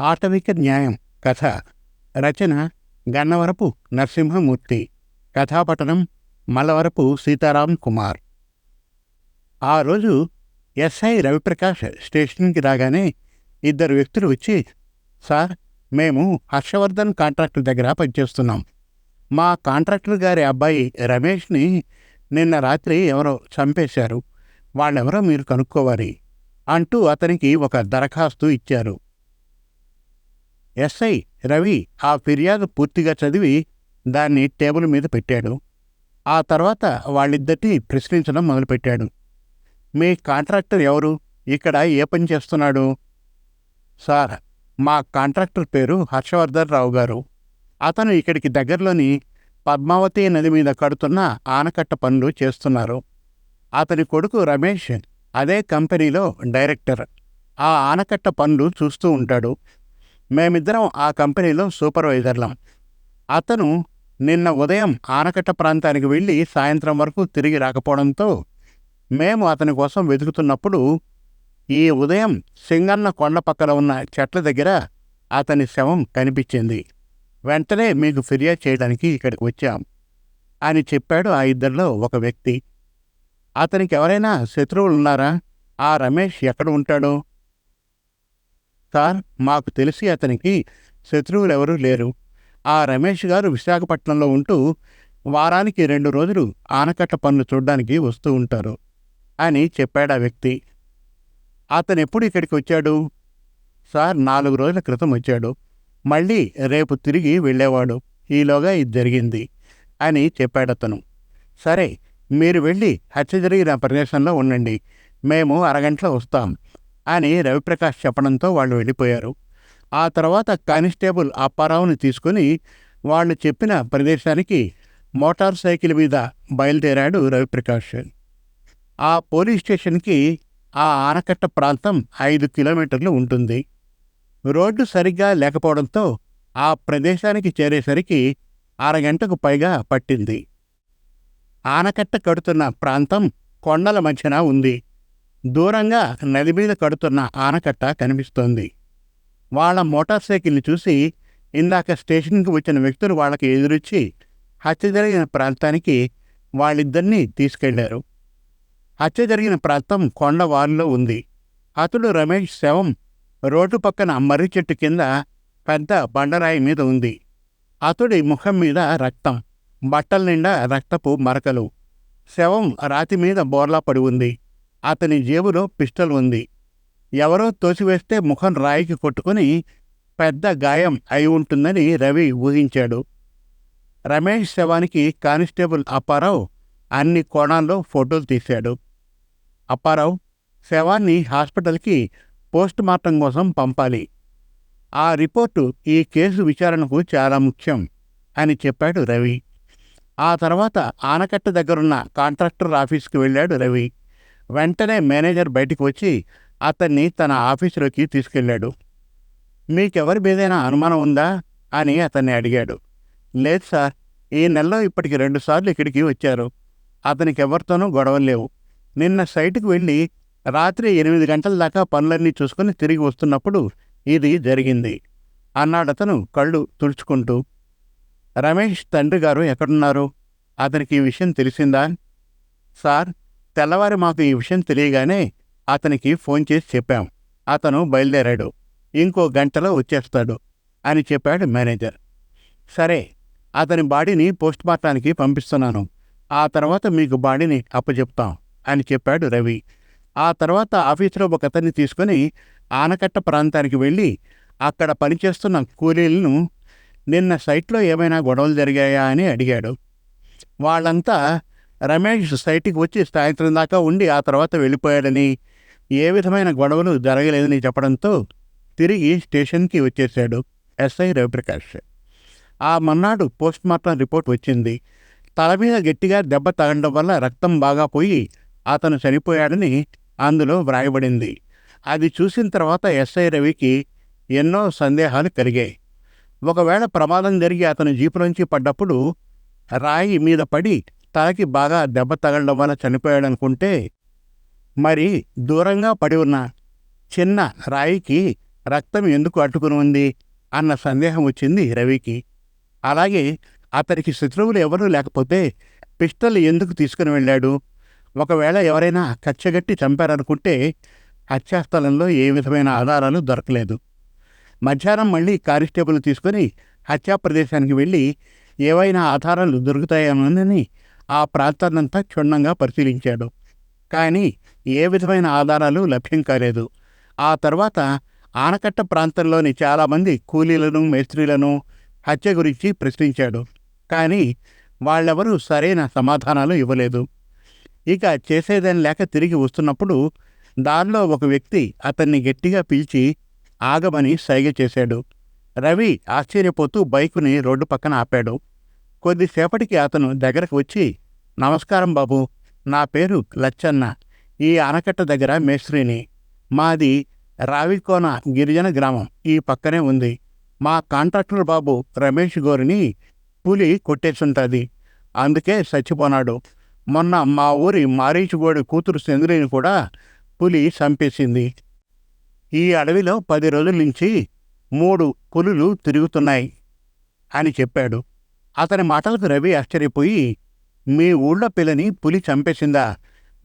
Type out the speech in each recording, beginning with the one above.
ఆటవిక న్యాయం కథ రచన గన్నవరపు నరసింహమూర్తి కథాపఠనం మలవరపు సీతారాం కుమార్. ఆ రోజు ఎస్ఐ రవిప్రకాష్ స్టేషన్కి రాగానే ఇద్దరు వ్యక్తులు వచ్చి సార్ మేము హర్షవర్ధన్ కాంట్రాక్టర్ దగ్గర పనిచేస్తున్నాం. మా కాంట్రాక్టర్ గారి అబ్బాయి రమేష్ని నిన్న రాత్రి ఎవరో చంపేశారు. వాళ్ళెవరో మీరు కనుక్కోవాలి అంటూ అతనికి ఒక దరఖాస్తు ఇచ్చారు. ఎస్ఐ రవి ఆ ఫిర్యాదు పూర్తిగా చదివి దాన్ని టేబుల్ మీద పెట్టాడు. ఆ తర్వాత వాళ్ళిద్దరిని ప్రశ్నించడం మొదలుపెట్టాడు. మీ కాంట్రాక్టర్ ఎవరు? ఇక్కడ ఏ పని చేస్తున్నాడు? సార్ మా కాంట్రాక్టర్ పేరు హర్షవర్ధన్ రావు గారు. అతను ఇక్కడికి దగ్గరలోని పద్మావతి నది మీద కడుతున్న ఆనకట్ట పనులు చేస్తున్నారు. అతని కొడుకు రమేష్ అదే కంపెనీలో డైరెక్టర్. ఆ ఆనకట్ట పనులు చూస్తూ ఉంటాడు. మేమిద్దరం ఆ కంపెనీలో సూపర్వైజర్లం. అతను నిన్న ఉదయం ఆనకట్ట ప్రాంతానికి వెళ్ళి సాయంత్రం వరకు తిరిగి రాకపోవడంతో మేము అతని కోసం వెతుకుతున్నప్పుడు ఈ ఉదయం సింగన్న కొండ పక్కన ఉన్న చెట్ల దగ్గర అతని శవం కనిపించింది. వెంటనే మీకు ఫిర్యాదు చేయడానికి ఇక్కడికి వచ్చాం అని చెప్పాడు ఆ ఇద్దరిలో ఒక వ్యక్తి. అతనికి ఎవరైనా శత్రువులు ఉన్నారా ఆ రమేష్ ఎక్కడ ఉంటాడో? సార్ మాకు తెలిసి అతనికి శత్రువులు ఎవరూ లేరు. ఆ రమేష్ గారు విశాఖపట్నంలో ఉంటూ వారానికి రెండు రోజులు ఆనకట్ట పనులు చూడడానికి వస్తూ ఉంటారు అని చెప్పాడు ఆ వ్యక్తి. అతను ఎప్పుడు ఇక్కడికి వచ్చాడు? సార్ నాలుగు రోజుల క్రితం వచ్చాడు. మళ్ళీ రేపు తిరిగి వెళ్ళేవాడు. ఈలోగా ఇది జరిగింది అని చెప్పాడు అతను. సరే మీరు వెళ్ళి హత్య జరిగిన ప్రదేశంలో ఉండండి. మేము అరగంటలో వస్తాం. అని రవిప్రకాష్ చెప్పడంతో వాళ్ళు వెళ్ళిపోయారు. ఆ తర్వాత కానిస్టేబుల్ అప్పారావుని తీసుకుని వాళ్ళు చెప్పిన ప్రదేశానికి మోటార్ సైకిల్ మీద బయలుదేరాడు రవిప్రకాష్. ఆ పోలీస్ స్టేషన్కి ఆ ఆనకట్ట ప్రాంతం ఐదు కిలోమీటర్లు ఉంటుంది. రోడ్డు సరిగ్గా లేకపోవడంతో ఆ ప్రదేశానికి చేరేసరికి అరగంటకు పైగా పట్టింది. ఆనకట్ట కడుతున్న ప్రాంతం కొండల మధ్యన ఉంది. దూరంగా నది మీద కడుతున్న ఆనకట్ట కనిపిస్తోంది. వాళ్ళ మోటార్ సైకిల్ని చూసి ఇందాక స్టేషన్కి వచ్చిన వ్యక్తులు వాళ్ళకి ఎదురొచ్చి హత్య జరిగిన ప్రాంతానికి వాళ్ళిద్దరినీ తీసుకెళ్ళారు. హత్య జరిగిన ప్రాంతం కొండవారులో ఉంది. అతడు రమేష్ శవం రోడ్డు పక్కన మర్రి చెట్టు కింద పెద్ద బండరాయి మీద ఉంది. అతడి ముఖం మీద రక్తం బట్టల నిండా రక్తపు మరకలు. శవం రాతి మీద బోర్లా పడి ఉంది. అతని జేబులో పిస్టల్ ఉంది. ఎవరో తోసివేస్తే ముఖం రాయికి కొట్టుకుని పెద్ద గాయం అయి ఉంటుందని రవి ఊహించాడు. రమేష్ శవానికి కానిస్టేబుల్ అప్పారావు అన్ని కోణాల్లో ఫోటోలు తీశాడు. అప్పారావు శవాన్ని హాస్పిటల్కి పోస్ట్ మార్టం కోసం పంపాలి. ఆ రిపోర్టు ఈ కేసు విచారణకు చాలా ముఖ్యం అని చెప్పాడు రవి. ఆ తర్వాత ఆనకట్ట దగ్గరున్న కాంట్రాక్టర్ ఆఫీస్కి వెళ్ళాడు రవి. వెంటనే మేనేజర్ బయటికి వచ్చి అతన్ని తన ఆఫీసులోకి తీసుకెళ్ళాడు. మీకెవరి మీదైనా అనుమానం ఉందా? అని అతన్ని అడిగాడు. లేదు సార్ ఈ నెలలో ఇప్పటికి రెండుసార్లు ఇక్కడికి వచ్చారు. అతనికి ఎవరితోనూ గొడవలు లేవు. నిన్న సైటుకు వెళ్ళి రాత్రి ఎనిమిది గంటల దాకా పనులన్నీ చూసుకుని తిరిగి వస్తున్నప్పుడు ఇది జరిగింది అన్నాడతను కళ్ళు తుడుచుకుంటూ. రమేష్ తండ్రి గారు ఎక్కడున్నారు? అతనికి ఈ విషయం తెలిసిందా? సార్ తెల్లవారి మాకు ఈ విషయం తెలియగానే అతనికి ఫోన్ చేసి చెప్పాం. అతను బయలుదేరాడు. ఇంకో గంటలో వచ్చేస్తాడు అని చెప్పాడు మేనేజర్. సరే అతని బాడీని పోస్ట్ మార్టానికి పంపిస్తున్నాను. ఆ తర్వాత మీకు బాడీని అప్పచెప్తాం అని చెప్పాడు రవి. ఆ తర్వాత ఆఫీసులో ఒక అతన్ని తీసుకుని ఆనకట్ట ప్రాంతానికి వెళ్ళి అక్కడ పనిచేస్తున్న కూలీలను నిన్న సైట్లో ఏమైనా గొడవలు జరిగాయా అని అడిగాడు. వాళ్ళంతా రమేష్ సైట్కి వచ్చి సాయంత్రం దాకా ఉండి ఆ తర్వాత వెళ్ళిపోయాడని ఏ విధమైన గొడవలు జరగలేదని చెప్పడంతో తిరిగి స్టేషన్కి వచ్చేశాడు ఎస్ఐ రవిప్రకాష్. ఆ మన్నాడు పోస్ట్ మార్టం రిపోర్ట్ వచ్చింది. తల మీద గట్టిగా దెబ్బ తగలడం వల్ల రక్తం బాగా పోయి అతను చనిపోయాడని అందులో వ్రాయబడింది. అది చూసిన తర్వాత ఎస్ఐ రవికి ఎన్నో సందేహాలు కలిగాయి. ఒకవేళ ప్రమాదం జరిగి అతను జీపులోంచి పడ్డప్పుడు రాయి మీద పడి తలకి బాగా దెబ్బ తగలడం వల్ల చనిపోయాడనుకుంటే మరి దూరంగా పడి ఉన్న చిన్న రాయికి రక్తం ఎందుకు అట్టుకుని ఉంది అన్న సందేహం వచ్చింది రవికి. అలాగే అతనికి శత్రువులు ఎవరూ లేకపోతే పిస్టల్ ఎందుకు తీసుకుని వెళ్ళాడు? ఒకవేళ ఎవరైనా కచ్చగట్టి చంపారనుకుంటే హత్యాస్థలంలో ఏ విధమైన ఆధారాలు దొరకలేదు. మధ్యాహ్నం మళ్ళీ కానిస్టేబుల్ తీసుకుని హత్యా ప్రదేశానికి వెళ్ళి ఏవైనా ఆధారాలు దొరుకుతాయేమోనని ఆ ప్రాంతాన్నంతా క్షుణ్ణంగా పరిశీలించాడు. కానీ ఏ విధమైన ఆధారాలు లభ్యం కాలేదు. ఆ తర్వాత ఆనకట్ట ప్రాంతంలోని చాలామంది కూలీలను మేస్త్రీలను హత్య గురించి ప్రశ్నించాడు. కానీ వాళ్ళెవరూ సరైన సమాధానాలు ఇవ్వలేదు. ఇక చేసేదని లేక తిరిగి వస్తున్నప్పుడు దారిలో ఒక వ్యక్తి అతన్ని గట్టిగా పిలిచి ఆగమని సైగ చేశాడు. రవి ఆశ్చర్యపోతూ బైకుని రోడ్డు పక్కన ఆపాడు. కొద్దిసేపటికి అతను దగ్గరకు వచ్చి నమస్కారం బాబు నా పేరు లచ్చన్న ఈ ఆనకట్ట దగ్గర మేస్త్రిని. మాది రావికోన గిరిజన గ్రామం. ఈ పక్కనే ఉంది. మా కాంట్రాక్టర్ బాబు రమేష్ గోరిని పులి కొట్టేసుంటుంది. అందుకే చచ్చిపోనాడు. మొన్న మా ఊరి మారీచుగోడి కూతురు చంద్రిని కూడా పులి చంపేసింది. ఈ అడవిలో పది రోజుల నుంచి మూడు పులులు తిరుగుతున్నాయి అని చెప్పాడు. అతని మాటలకు రవి ఆశ్చర్యపోయి మీ ఊళ్ళో పిల్లని పులి చంపేసిందా?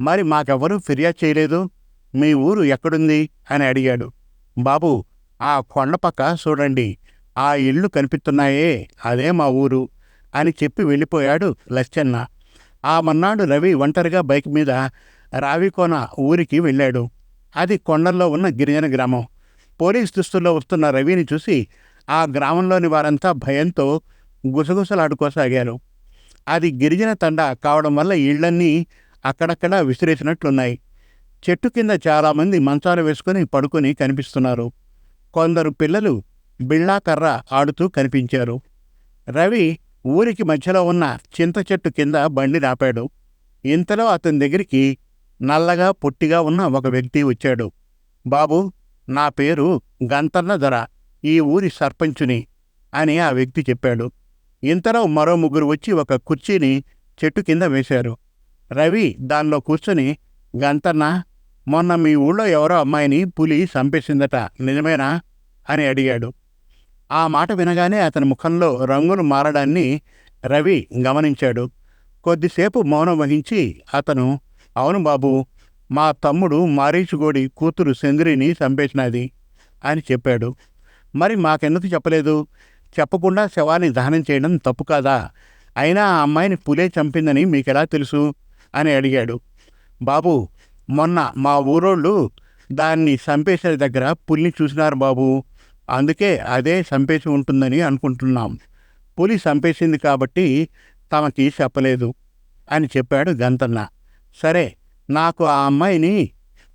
మరి మాకెవ్వరూ ఫిర్యాదు చేయలేదు? మీ ఊరు ఎక్కడుంది? అని అడిగాడు. బాబు ఆ కొండ పక్క చూడండి. ఆ ఇళ్ళు కనిపిస్తున్నాయే. అదే మా ఊరు అని చెప్పి వెళ్ళిపోయాడు లచ్చన్న. ఆ మన్నాడు రవి ఒంటరిగా బైక్ మీద రావికోన ఊరికి వెళ్ళాడు. అది కొండల్లో ఉన్న గిరిజన గ్రామం. పోలీస్ దుస్తుల్లో వస్తున్న రవిని చూసి ఆ గ్రామంలోని వారంతా భయంతో గుసగుసలాడుకోసాగారు. అది గిరిజన తండ కావడం వల్ల ఇళ్ళన్నీ అక్కడక్కడ విసిరేసినట్లున్నాయి. చెట్టు కింద చాలామంది మంచాలు వేసుకుని పడుకొని కనిపిస్తున్నారు. కొందరు పిల్లలు బిళ్ళా కర్ర ఆడుతూ కనిపించారు. రవి ఊరికి మధ్యలో ఉన్న చింత చెట్టు కింద బండి నాపాడు. ఇంతలో అతని దగ్గరికి నల్లగా పొట్టిగా ఉన్న ఒక వ్యక్తి వచ్చాడు. బాబు నా పేరు గంతన్న ధర. ఈ ఊరి సర్పంచుని అని ఆ వ్యక్తి చెప్పాడు. ఇంతలో మరో ముగ్గురు వచ్చి ఒక కుర్చీని చెట్టు కింద వేశారు. రవి దానిలో కూర్చొని గంతన్న మొన్న మీ ఊళ్ళో ఎవరో అమ్మాయిని పులి చంపేసిందట నిజమేనా? అని అడిగాడు. ఆ మాట వినగానే అతని ముఖంలో రంగులు మారడాన్ని రవి గమనించాడు. కొద్దిసేపు మౌనం వహించి అతను అవును బాబు మా తమ్ముడు మారీచుగోడి కూతురు సెందిరిని చంపేసినది అని చెప్పాడు. మరి మాకెందుకు చెప్పలేదు? చెప్పకుండా శవాన్ని దహనం చేయడం తప్పు కాదా? అయినా ఆ అమ్మాయిని పులే చంపిందని మీకు ఎలా తెలుసు? అని అడిగాడు. బాబు మొన్న మా ఊరోళ్ళు దాన్ని చంపేసే దగ్గర పులిని చూసినారు బాబు. అందుకే అదే చంపేసి ఉంటుందని అనుకుంటున్నాం. పులి చంపేసింది కాబట్టి తమకి చెప్పలేదు అని చెప్పాడు గంతన్న. సరే నాకు ఆ అమ్మాయిని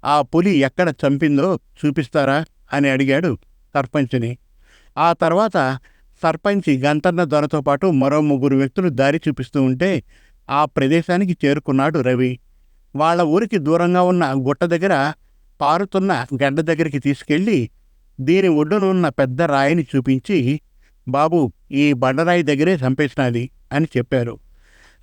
ఆ పులి ఎక్కడ చంపిందో చూపిస్తారా? అని అడిగాడు సర్పంచ్ని. ఆ తర్వాత సర్పంచ్ గంతన్న దొరతో పాటు మరో ముగ్గురు వ్యక్తులు దారి చూపిస్తూ ఉంటే ఆ ప్రదేశానికి చేరుకున్నాడు రవి. వాళ్ళ ఊరికి దూరంగా ఉన్న గుట్ట దగ్గర పారుతున్న గడ్డ దగ్గరికి తీసుకెళ్ళి దీని ఒడ్డునున్న పెద్ద రాయిని చూపించి బాబు ఈ బండరాయి దగ్గరే చంపేసినది అని చెప్పారు.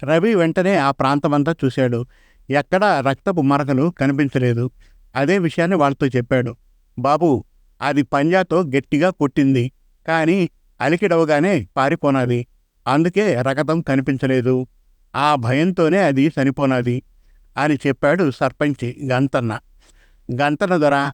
రవి వెంటనే ఆ ప్రాంతమంతా చూశాడు. ఎక్కడా రక్తపు మరకలు కనిపించలేదు. అదే విషయాన్ని వాళ్ళతో చెప్పాడు. బాబు అది పంజాతో గట్టిగా కొట్టింది. కానీ అలికిడవగానే పారిపోనాది. అందుకే రకతం కనిపించలేదు. ఆ భయంతోనే అది చనిపోనాది అని చెప్పాడు సర్పంచి గంతన్న. గంతన్న దొర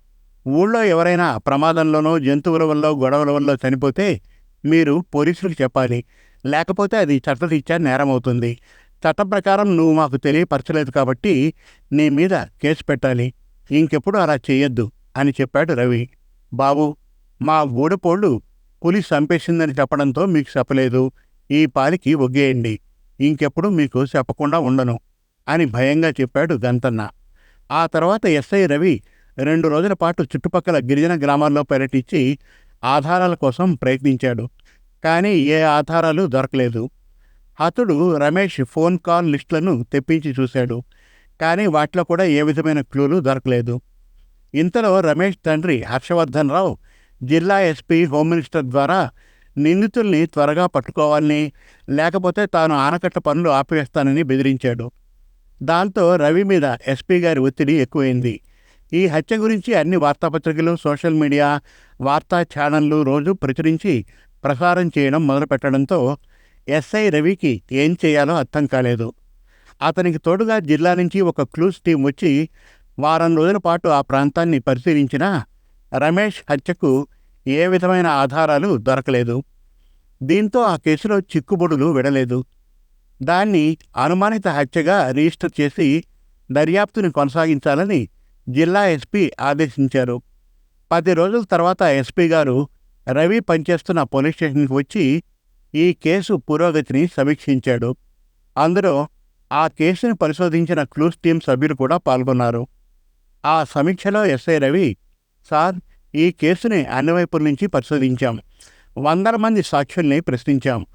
ఊళ్ళో ఎవరైనా ప్రమాదంలోనో జంతువుల వల్ల గొడవల వల్ల చనిపోతే మీరు పోలీసులకు చెప్పాలి. లేకపోతే అది చట్టరీత్యా నేరం అవుతుంది చట్ట ప్రకారం నువ్వు మాకు తెలియపరచలేదు కాబట్టి నీ మీద కేసు పెట్టాలి. ఇంకెప్పుడు అలా చేయొద్దు అని చెప్పాడు రవి. బాబు మా గూడపోళ్ళు పులి చంపేసిందని చెప్పడంతో మీకు చెప్పలేదు. ఈ పాలికి ఒగ్గేయండి. ఇంకెప్పుడు మీకు చెప్పకుండా ఉండను అని భయంగా చెప్పాడు గంతన్న. ఆ తర్వాత ఎస్ఐ రవి రెండు రోజుల పాటు చుట్టుపక్కల గిరిజన గ్రామాల్లో పర్యటించి ఆధారాల కోసం ప్రయత్నించాడు. కానీ ఏ ఆధారాలు దొరకలేదు. అతడు రమేష్ ఫోన్ కాల్ లిస్టులను తెప్పించి చూశాడు. కానీ వాటిలో కూడా ఏ విధమైన క్లూలు దొరకలేదు. ఇంతలో రమేష్ తండ్రి హర్షవర్ధన్ రావు జిల్లా ఎస్పీ హోమ్ మినిస్టర్ ద్వారా నిందితుల్ని త్వరగా పట్టుకోవాలని లేకపోతే తాను ఆనకట్ట పనులు ఆపివేస్తానని బెదిరించాడు. దాంతో రవి మీద ఎస్పీ గారి ఒత్తిడి ఎక్కువైంది. ఈ హత్య గురించి అన్ని వార్తాపత్రికలు సోషల్ మీడియా వార్తా ఛానళ్ళు రోజు ప్రచురించి ప్రసారం చేయడం మొదలుపెట్టడంతో ఎస్ఐ రవికి ఏం చేయాలో అర్థం కాలేదు. అతనికి తోడుగా జిల్లా నుంచి ఒక క్లూస్ టీం వచ్చి వారం రోజుల పాటు ఆ ప్రాంతాన్ని పరిశీలించినా రమేష్ హత్యకు ఏ విధమైన ఆధారాలు దొరకలేదు. దీంతో ఆ కేసులో చిక్కుబొడులు విడలేదు దాన్ని అనుమానిత హత్యగా రిజిస్టర్ చేసి దర్యాప్తుని కొనసాగించాలని జిల్లా ఎస్పీ ఆదేశించారు. పది రోజుల తర్వాత ఎస్పీ గారు రవి పనిచేస్తున్న పోలీస్ స్టేషన్కి వచ్చి ఈ కేసు పురోగతిని సమీక్షించాడు. అందులో ఆ కేసును పరిశోధించిన క్లూస్ టీం సభ్యులు కూడా పాల్గొన్నారు. ఆ సమీక్షలో ఎస్ఐ రవి సార్ ఈ కేసుని అన్ని వైపుల నుంచి పరిశోధించాం. వందల మంది సాక్షుల్ని ప్రశ్నించాం.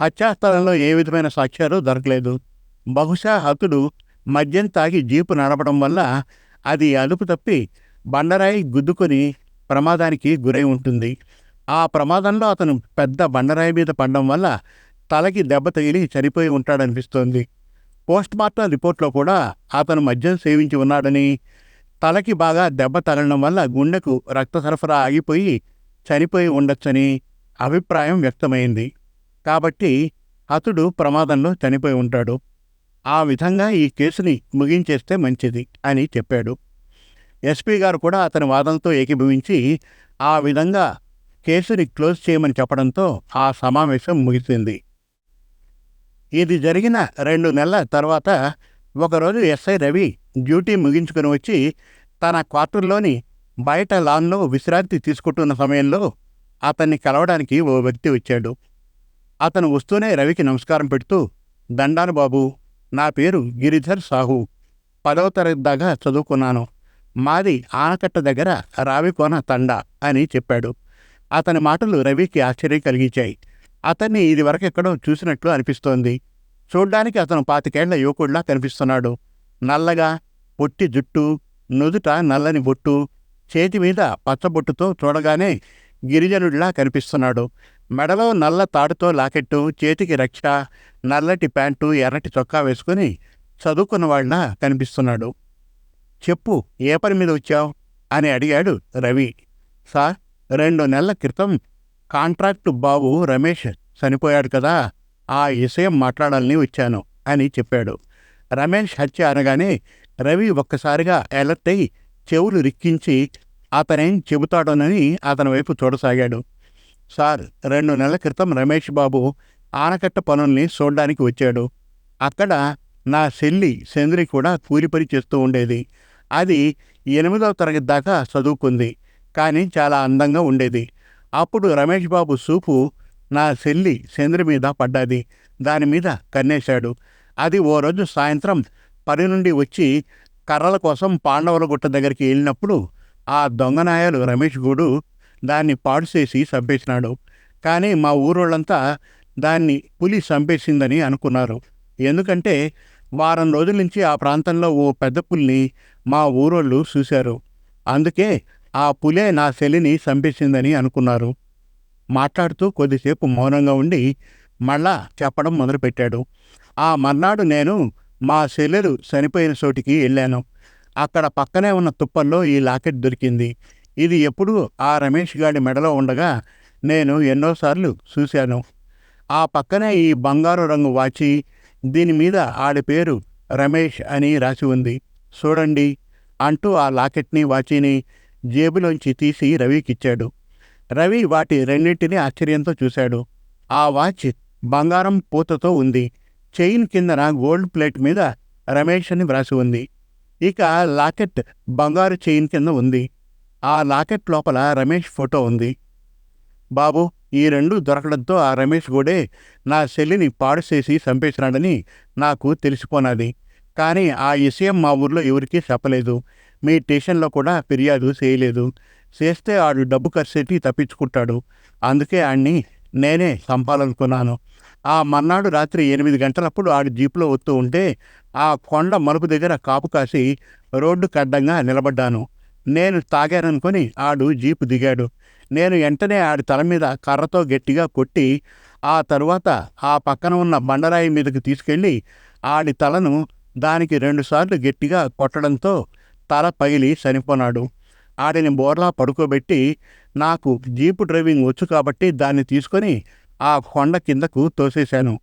హత్యాస్థలంలో ఏ విధమైన సాక్ష్యాలు దొరకలేదు. బహుశా హతుడు మద్యం తాగి జీపు నడపడం వల్ల అది అదుపు తప్పి బండరాయి గుద్దుకొని ప్రమాదానికి గురై ఉంటుంది. ఆ ప్రమాదంలో అతను పెద్ద బండరాయి మీద పడడం వల్ల తలకి దెబ్బ తగిలి చనిపోయి ఉంటాడనిపిస్తోంది. పోస్ట్ మార్టం రిపోర్ట్లో కూడా అతను మద్యం సేవించి ఉన్నాడని తలకి బాగా దెబ్బ తగలడం వల్ల గుండెకు రక్త సరఫరా ఆగిపోయి చనిపోయి ఉండొచ్చని అభిప్రాయం వ్యక్తమైంది. కాబట్టి అతడు ప్రమాదంలో చనిపోయి ఉంటాడు. ఆ విధంగా ఈ కేసుని ముగించేస్తే మంచిది అని చెప్పాడు. ఎస్పీ గారు కూడా అతని వాదనతో ఏకీభవించి ఆ విధంగా కేసుని క్లోజ్ చేయమని చెప్పడంతో ఆ సమావేశం ముగిసింది. ఇది జరిగిన రెండు నెలల తర్వాత ఒకరోజు ఎస్ఐ రవి డ్యూటీ ముగించుకుని వచ్చి తన క్వార్టర్లోని బయట లాన్లో విశ్రాంతి తీసుకుంటున్న సమయంలో అతన్ని కలవడానికి ఓ వ్యక్తి వచ్చాడు. అతను వస్తూనే రవికి నమస్కారం పెడుతూ దండాను బాబు నా పేరు గిరిధర్ సాహు. పదవ తరగతి దాకా చదువుకున్నాను. మాది ఆనకట్ట దగ్గర రావికోన తండా అని చెప్పాడు. అతని మాటలు రవికి ఆశ్చర్యం కలిగించాయి. అతన్ని ఇదివరకెక్కడో చూసినట్లు అనిపిస్తోంది. చూడ్డానికి అతను పాతికేళ్ళ యువకుడిలా కనిపిస్తున్నాడు. నల్లగా పొట్టి జుట్టు నుదుట నల్లని బొట్టు చేతి మీద పచ్చబొట్టుతో చూడగానే గిరిజనుడిలా కనిపిస్తున్నాడు. మెడలో నల్ల తాడుతో లాకెట్టు చేతికి రక్ష నల్లటి ప్యాంటు ఎర్రటి చొక్కా వేసుకుని చదువుకున్నవాళ్ళ కనిపిస్తున్నాడు. చెప్పు ఏ పని మీద వచ్చావు? అని అడిగాడు రవి. సార్ రెండు నెలల క్రితం కాంట్రాక్టు బాబు రమేష్ చనిపోయాడు కదా ఆ విషయం మాట్లాడాలని వచ్చాను అని చెప్పాడు. రమేష్ హత్య అనగానే రవి ఒక్కసారిగా అలర్ట్ అయి చెవులు రిక్కించి అతనేం చెబుతాడోనని అతని వైపు చూడసాగాడు. సార్ రెండు నెలల క్రితం రమేష్ బాబు ఆనకట్ట పనుల్ని చూడడానికి వచ్చాడు. అక్కడ నా చెల్లి చంద్రి కూడా కూలిపని చేస్తూ ఉండేది. అది ఎనిమిదవ తరగతి దాకా చదువుకుంది కానీ చాలా అందంగా ఉండేది. అప్పుడు రమేష్ బాబు సూపు నా చెల్లి చంద్రి మీద పడ్డది. దాని మీద కన్నేశాడు. అది ఓ రోజు సాయంత్రం పని నుండి వచ్చి కర్రల కోసం పాండవుల గుట్ట దగ్గరికి వెళ్ళినప్పుడు ఆ దొంగనాయాలు రమేష్ గూడు దాన్ని పాడు చేసి చంపేసినాడు. కానీ మా ఊరోళ్ళంతా దాన్ని పులి చంపేసిందని అనుకున్నారు. ఎందుకంటే వారం రోజుల నుంచి ఆ ప్రాంతంలో ఓ పెద్ద పులిని మా ఊరోళ్ళు చూశారు. అందుకే ఆ పులే నా శలిని చంపేసిందని అనుకున్నారు. మాట్లాడుతూ కొద్దిసేపు మౌనంగా ఉండి మళ్ళా చెప్పడం మొదలుపెట్టాడు. ఆ మర్నాడు నేను మా సెల్లెరు చనిపోయిన చోటికి వెళ్ళాను. అక్కడ పక్కనే ఉన్న తుప్పల్లో ఈ లాకెట్ దొరికింది. ఇది ఎప్పుడూ ఆ రమేష్ గాడి మెడలో ఉండగా నేను ఎన్నోసార్లు చూశాను. ఆ పక్కనే ఈ బంగారు రంగు వాచి దీని మీద ఆడి పేరు రమేష్ అని రాసి ఉంది. చూడండి అంటూ ఆ లాకెట్ని వాచిని జేబులోంచి తీసి రవికిచ్చాడు. రవి వాటి రెండింటినీ ఆశ్చర్యంతో చూశాడు. ఆ వాచ్ బంగారం పూతతో ఉంది. చైన్ కిందన గోల్డ్ ప్లేట్ మీద రమేష్ అని వ్రాసి ఉంది. ఇక లాకెట్ బంగారు చైన్ కింద ఉంది. ఆ లాకెట్ లోపల రమేష్ ఫోటో ఉంది. బాబు ఈ రెండు దొరకడంతో ఆ రమేష్ గూడే నా చెల్లిని పాడు చేసి చంపేసినాడని నాకు తెలిసిపోనాది. కానీ ఆ విషయం మా ఊర్లో ఎవరికీ చెప్పలేదు. మీ స్టేషన్లో కూడా ఫిర్యాదు చేయలేదు. చేస్తే ఆడు డబ్బు ఖర్చేటి తప్పించుకుంటాడు. అందుకే ఆడిని నేనే చంపాలనుకున్నాను. ఆ మర్నాడు రాత్రి ఎనిమిది గంటలప్పుడు ఆడు జీపులో వస్తూ ఉంటే ఆ కొండ మలుపు దగ్గర కాపు కాసి రోడ్డు కడ్డంగా నిలబడ్డాను. నేను తాగాననుకొని ఆడు జీపు దిగాడు. నేను వెంటనే ఆడి తల మీద కర్రతో గట్టిగా కొట్టి ఆ తరువాత ఆ పక్కన ఉన్న బండరాయి మీదకి తీసుకెళ్ళి ఆడి తలను దానికి రెండుసార్లు గట్టిగా కొట్టడంతో తల పగిలి చనిపోనాడు. ఆడిని బోర్లా పడుకోబెట్టి నాకు జీపు డ్రైవింగ్ వచ్చు కాబట్టి దాన్ని తీసుకొని ఆ కొండ కిందకు తోసేశాను.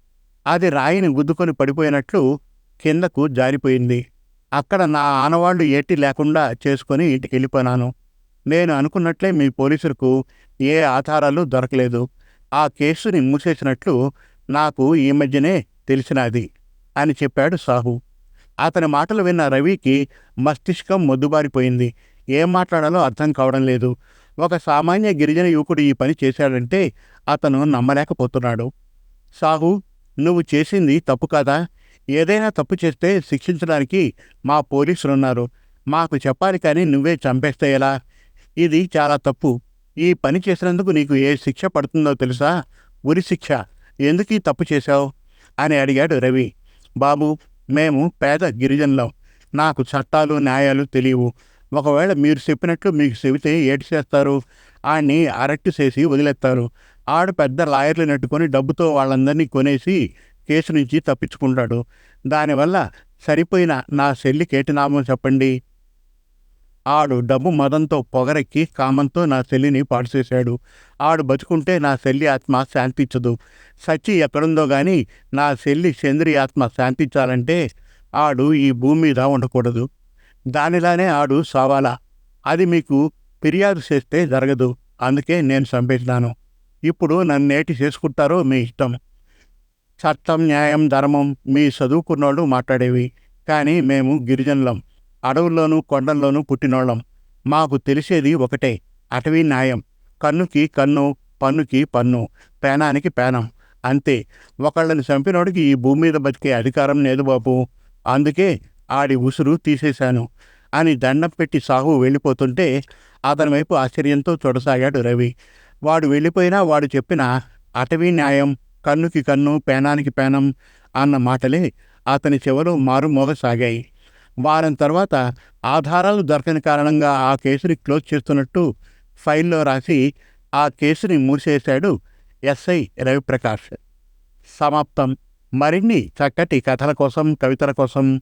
అది రాయిని గుద్దుకొని పడిపోయినట్లు కిందకు జారిపోయింది. అక్కడ నా ఆనవాళ్ళు ఏటి లేకుండా చేసుకొని ఇంటికి వెళ్ళిపోయినాను నేను అనుకున్నట్లే మీ పోలీసులకు ఏ ఆధారాలు దొరకలేదు. ఆ కేసుని మూసేసినట్లు నాకు ఈ మధ్యనే తెలిసినది అని చెప్పాడు సాహు. అతని మాటలు విన్న రవికి మస్తిష్కం మొద్దుబారిపోయింది. ఏం మాట్లాడాలో అర్థం కావడం లేదు. ఒక సామాన్య గిరిజన యువకుడు ఈ పని చేశాడంటే అతను నమ్మలేకపోతున్నాడు. సాహు నువ్వు చేసింది తప్పు కాదా? ఏదైనా తప్పు చేస్తే శిక్షించడానికి మా పోలీసులు ఉన్నారు మాకు చెప్పాలి కానీ నువ్వే చంపేస్తే ఎలా? ఇది చాలా తప్పు. ఈ పని చేసినందుకు నీకు ఏ శిక్ష పడుతుందో తెలుసా? ఉరి శిక్ష. ఎందుకు ఈ తప్పు చేశావు? అని అడిగాడు రవి. బాబు మేము పేద గిరిజనులం. నాకు చట్టాలు న్యాయాలు తెలియవు. ఒకవేళ మీరు చెప్పినట్లు మీకు చెబితే ఏటి చేస్తారు? ఆడిని అరెక్ట్ చేసి వదిలేస్తారు. ఆడు పెద్ద లాయర్లు నెట్టుకొని డబ్బుతో వాళ్ళందరినీ కొనేసి కేసు నుంచి తప్పించుకుంటాడు. దానివల్ల సరిపోయిన నా చెల్లికి ఏటి నామం చెప్పండి? ఆడు డబ్బు మదంతో పొగరెక్కి కామంతో నా చెల్లిని పాడు చేశాడు. ఆడు బతుకుంటే నా చెల్లి ఆత్మ శాంతించదు. సచి ఎక్కడుందో కానీ నా చెల్లి చంద్రి ఆత్మ శాంతించాలంటే ఆడు ఈ భూమి మీద ఉండకూడదు. దానిలానే ఆడు సావాలా. అది మీకు ఫిర్యాదు చేస్తే జరగదు. అందుకే నేను చంపేసినాను. ఇప్పుడు నన్నేటి చేసుకుంటారో మీ ఇష్టం. చట్టం న్యాయం ధర్మం మీ చదువుకున్నోళ్ళు మాట్లాడేవి. కానీ మేము గిరిజనులం. అడవుల్లోనూ కొండల్లోనూ పుట్టినోళ్ళం. మాకు తెలిసేది ఒకటే. అటవీ న్యాయం. కన్నుకి కన్ను పన్నుకి పన్ను పేనానికి పేనం. అంతే. ఒకళ్ళని చంపినోడికి ఈ భూమి మీద బతికే అధికారం లేదు బాబు. అందుకే ఆడి ఉసురు తీసేశాను అని దండం పెట్టి సాహు వెళ్ళిపోతుంటే అతని వైపు ఆశ్చర్యంతో చూడసాగాడు రవి. వాడు వెళ్ళిపోయినా వాడు చెప్పిన అటవీ న్యాయం కన్నుకి కన్ను పేనానికి పేనం అన్న మాటలే అతని చెవులు మారుమోగసాగాయి వారం తర్వాత ఆధారాలు దొరకని కారణంగా ఆ కేసుని క్లోజ్ చేస్తున్నట్టు ఫైల్లో రాసి ఆ కేసుని మూసేశాడు ఎస్ఐ రవిప్రకాష్. సమాప్తం. మరిన్ని చక్కటి కథల కోసం కవితల కోసం